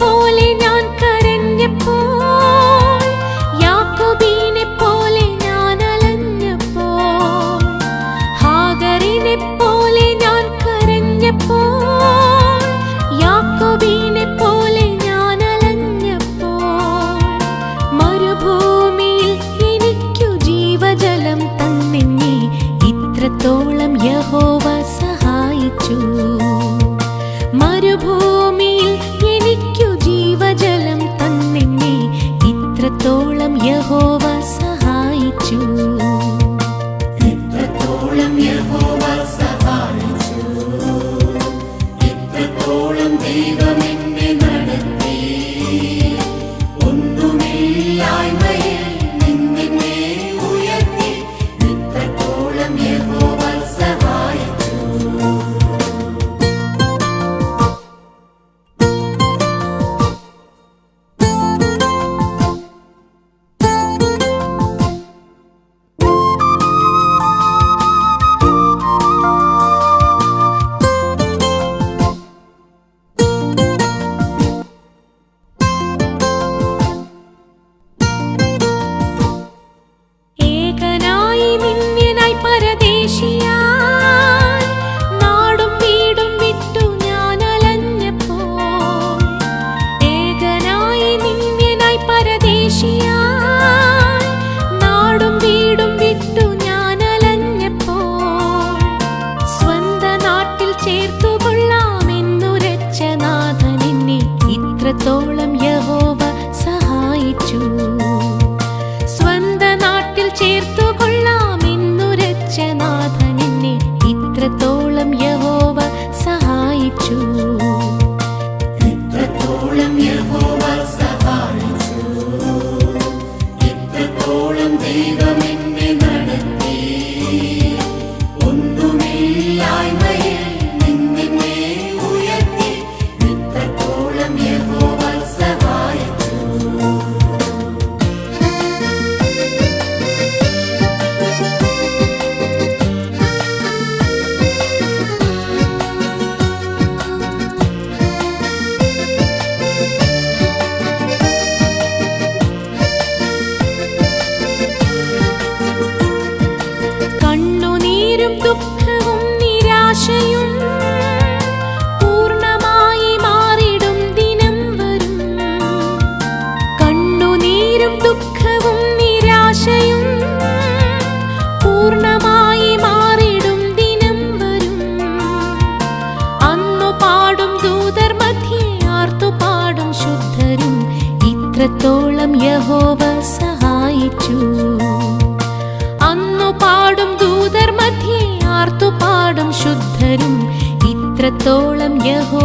പോലെ ഞാൻ കരഞ്ഞപ്പോ യേശു ഇത്രത്തോളം യഹോ 需要 നീരും ദുഃഖവും നിരാശയും പൂർണമായി മാറിടും ദിനം വരും. കണ്ണുനീരും ദുഃഖവും നിരാശയും പൂർണമായി മാറിടും ദിനം വരും. അന്നു പാടും ദൂതർ മധ്യേ ആർത്തു പാടും ശുദ്ധരും. ഇത്രത്തോളം യഹോവ സഹായിച്ചു. தோளம் யகோ